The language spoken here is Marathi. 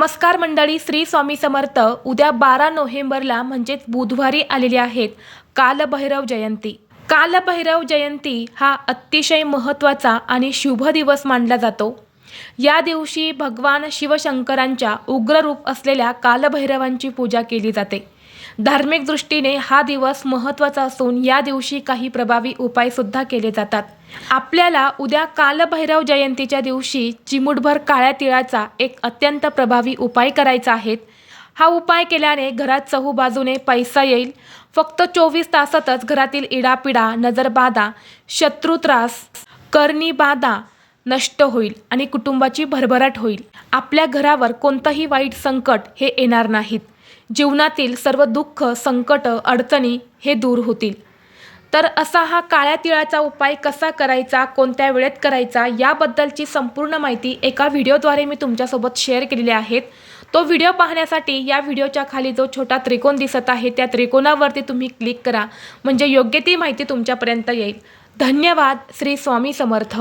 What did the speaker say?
नमस्कार मंडळी श्री स्वामी समर्थ. उद्या बारा नोव्हेंबरला म्हणजेच बुधवारी आलेले आहेत कालभैरव जयंती. कालभैरव जयंती हा अतिशय महत्त्वाचा आणि शुभ दिवस मानला जातो. या दिवशी भगवान शिवशंकरांच्या उग्र रूप असलेल्या कालभैरवांची पूजा केली जाते. धार्मिक दृष्टीने हा दिवस महत्त्वाचा असून या दिवशी काही प्रभावी उपायसुद्धा केले जातात. आपल्याला उद्या कालभैरव जयंतीच्या दिवशी चिमूटभर काळ्या तिळाचा एक अत्यंत प्रभावी उपाय करायचा आहे. हा उपाय केल्याने घरात चहूबाजूने पैसा येईल. फक्त चोवीस तासातच घरातील इडापिडा नजरबाधा शत्रुत्रास करणी बाधा नष्ट होईल आणि कुटुंबाची भरभराट होईल. आपल्या घरावर कोणतंही वाईट संकट हे येणार नाहीत. जीवनातील सर्व दुःख संकट अडचणी हे दूर होतील. तर असा हा काळ्या तिळाचा उपाय कसा करायचा कोणत्या वेळेत करायचा याबद्दलची संपूर्ण माहिती एका व्हिडिओद्वारे मी तुमच्यासोबत शेअर केलेली आहेत. तो व्हिडिओ पाहण्यासाठी या व्हिडिओच्या खाली जो छोटा त्रिकोण दिसत आहे त्या त्रिकोणावरती तुम्ही क्लिक करा. म्हणजे योग्य ती माहिती तुमच्यापर्यंत येईल. धन्यवाद. श्री स्वामी समर्थ.